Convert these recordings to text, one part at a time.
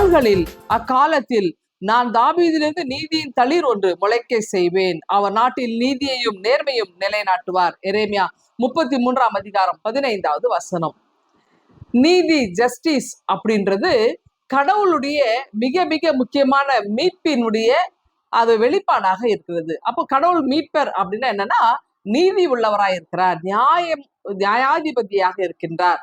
நாள்களில் அக்காலத்தில் நான் தாபீதிலிருந்து நீதியின் தளிர் ஒன்று முளைக்க செய்வேன். அவர் நாட்டில் நீதியையும் நேர்மையும் நிலைநாட்டுவார். எரேமியா முப்பத்தி மூன்றாம் அதிகாரம் பதினைந்தாவது வசனம். நீதி ஜஸ்டிஸ் அப்படின்றது கடவுளுடைய மிக மிக முக்கியமான மீட்பினுடைய அது வெளிப்பாடாக இருக்கிறது. அப்போ கடவுள் மீட்பர் அப்படின்னா என்னன்னா நீதி உள்ளவராய் இருக்கிறார் நியாயம் நியாயாதிபதியாக இருக்கின்றார்.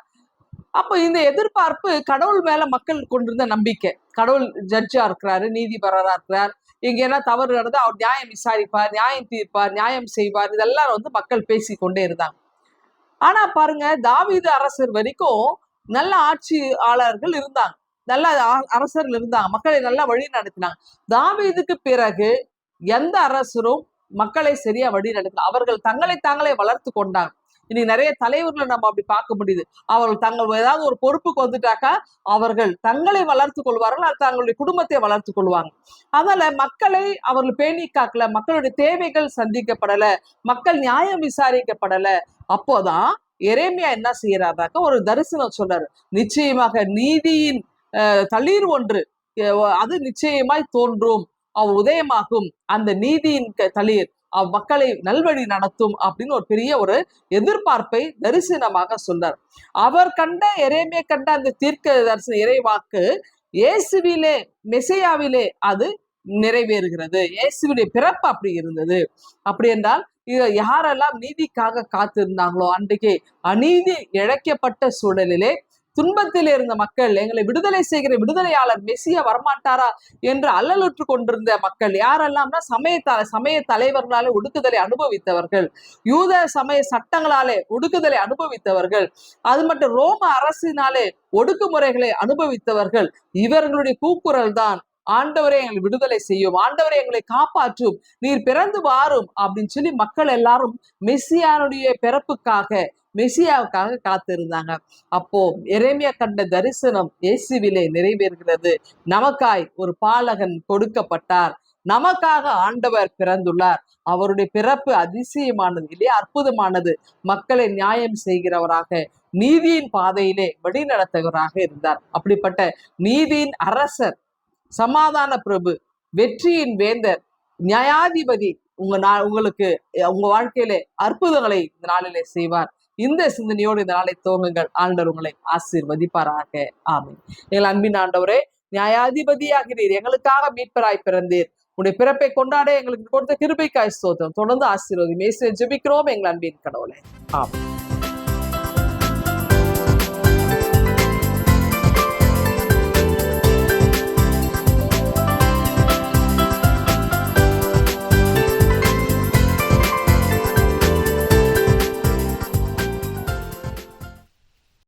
அப்போ இந்த எதிர்பார்ப்பு கடவுள் மேல மக்கள் கொண்டிருந்த நம்பிக்கை. கடவுள் ஜட்ஜா இருக்கிறாரு நீதிபரரா இருக்கிறார். இங்க என்ன தவறு நடந்தா அவர் நியாயம் விசாரிப்பார் நியாயம் தீர்ப்பார் நியாயம் செய்வார். இதெல்லாம் வந்து மக்கள் பேசி கொண்டே இருந்தாங்க. ஆனா பாருங்க தாவீது அரசர் வரைக்கும் நல்ல ஆட்சியாளர்கள் இருந்தாங்க. நல்ல அரசர்கள் இருந்தாங்க. மக்களை நல்லா வழி நடத்தினாங்க. தாவீதுக்கு பிறகு எந்த அரசரும் மக்களை சரியா வழி நடத்தல அவர்கள் தங்களை தாங்களே வளர்த்து கொண்டாங்க. இன்னைக்கு நிறைய தலைவர்களை நம்ம அப்படி பார்க்க முடியுது. அவர்கள் தங்கள் ஏதாவது ஒரு பொறுப்புக்கு வந்துட்டாக்கா அவர்கள் தங்களை வளர்த்து கொள்வார்கள் அது தங்களுடைய குடும்பத்தை வளர்த்து கொள்வாங்க. அதனால மக்களை அவர்கள் பேணி காக்கல மக்களுடைய தேவைகள் சந்திக்கப்படல மக்கள் நியாயம் விசாரிக்கப்படல அப்போதான் எரேமியா என்ன செய்யறாருனாக்கா ஒரு தரிசனம் சொல்றாரு. நிச்சயமாக நீதியின் தளிர் ஒன்று அது நிச்சயமாய் தோன்றும் அவ் உதயமாகும் அந்த நீதியின் க- தளிர். மக்களை நல்வழி நடத்தும் அப்படின்னு ஒரு பெரிய ஒரு எதிர்பார்ப்பை தரிசனமாக சொன்னார். அவர் கண்ட எரேமியா கண்ட அந்த தீர்க்க தரிசன இறைவாக்கு இயேசுவிலே மெசையாவிலே அது நிறைவேறுகிறது. இயேசுவினுடைய பிறப்பு அப்படி இருந்தது. அப்படி என்றால் இது யாரெல்லாம் நீதிக்காக காத்திருந்தாங்களோ அன்றைக்கு அநீதி இழைக்கப்பட்ட சூழலிலே துன்பத்தில் இருந்த மக்கள் எங்களை விடுதலை செய்கிற விடுதலையாளர் மெசியா வரமாட்டாரா என்று அல்லலுற்று கொண்டிருந்த மக்கள் யாரெல்லாம்னா சமய த சமய தலைவர்களாலே ஒடுக்குதலை அனுபவித்தவர்கள் யூத சமய சட்டங்களாலே ஒடுக்குதலை அனுபவித்தவர்கள் அது மட்டும் ரோம அரசினாலே ஒடுக்குமுறைகளை அனுபவித்தவர்கள் இவர்களுடைய கூக்குரல் தான் ஆண்டவரே எங்களை விடுதலை செய்யும். ஆண்டவரே எங்களை காப்பாற்றும். நீர் பிறந்து வாரும் அப்படின்னு சொல்லி மக்கள் எல்லாரும் மெஸ்ஸியானுடைய பிறப்புக்காக மெசியாவுக்காக காத்திருந்தாங்க. அப்போ எரேமியா கண்ட தரிசனம் இயேசுவிலே நிறைவேறுகிறது. நமக்காய் ஒரு பாலகன் கொடுக்கப்பட்டார். நமக்காக ஆண்டவர் பிறந்துள்ளார். அவருடைய பிறப்பு அதிசயமானது இல்லையா? அற்புதமானது. மக்களை நியாயம் செய்கிறவராக நீதியின் பாதையிலே வழிநடத்துகிறவராக இருந்தார். அப்படிப்பட்ட நீதியின் அரசர் சமாதான பிரபு வெற்றியின் வேந்தர் நியாயாதிபதி உங்க நா உங்களுக்கு உங்க வாழ்க்கையில அற்புதங்களை இந்த நாளிலே செய்வார். இந்த சிந்தனையோடு இந்த நாளை துவங்குங்கள். ஆண்டவர் உங்களை ஆசீர்வதிப்பாராக. ஆமென். எங்கள் அன்பின் ஆண்டவரே நியாயாதிபதியாகிறீர் எங்களுக்காக மீட்பராய் பிறந்தீர். உடைய பிறப்பை கொண்டாட எங்களுக்கு கொடுத்த கிருபைக்காய் சோதம் தொடர்ந்து ஆசீர்வதி மேசை ஜெபிக்கிறோம் எங்கள் அன்பின் கடவுளை. ஆமென்.